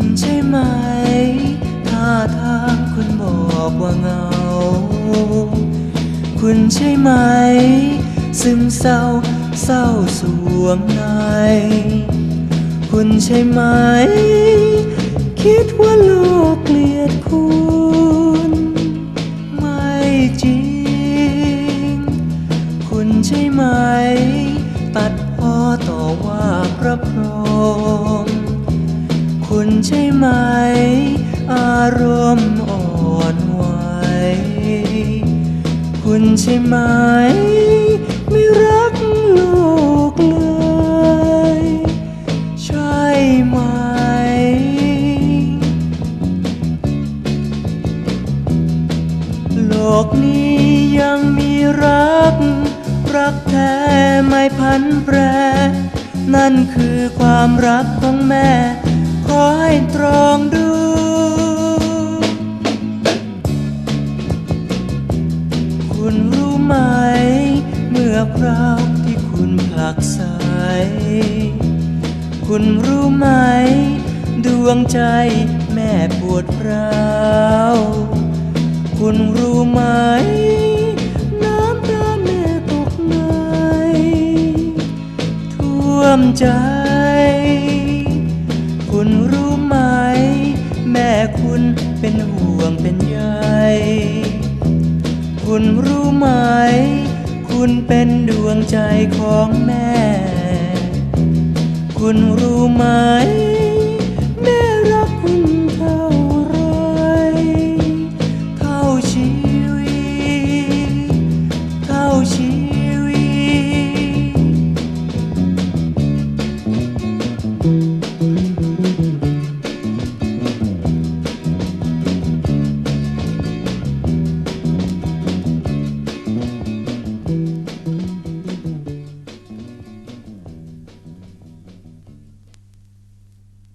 ณใช่ไหมท่าทางคุณบอกว่าเงา คุณใช่ไหม ซึมเศร้าเศร้าสวงใน คุณใช่ไหม คิดว่าโลกเกลียดคุณ ไม่จริง คุณใช่ไหม ตัดพ้อต่อว่าพระพรารมณ์อ่อนไหว คุณใช่ไหม ไม่รักลูกเลย ใช่ไหม โลกนี้ยังมีรัก รักแท้ไม่พันแปร นั่นคือความรักของแม่ ขอให้ตรองดู ไหม เมื่อคราวที่คุณผลักใสคุณรู้ไหม ดวงใจแม่ปวดร้าวคุณรู้ไหม น้ำตาแม่ตกในท่วมใจ คุณรู้ไหม แม่คุณเป็นห่วงเป็นใย คุณรู้ไหม คุณเป็นดวงใจของแม่ คุณรู้ไหม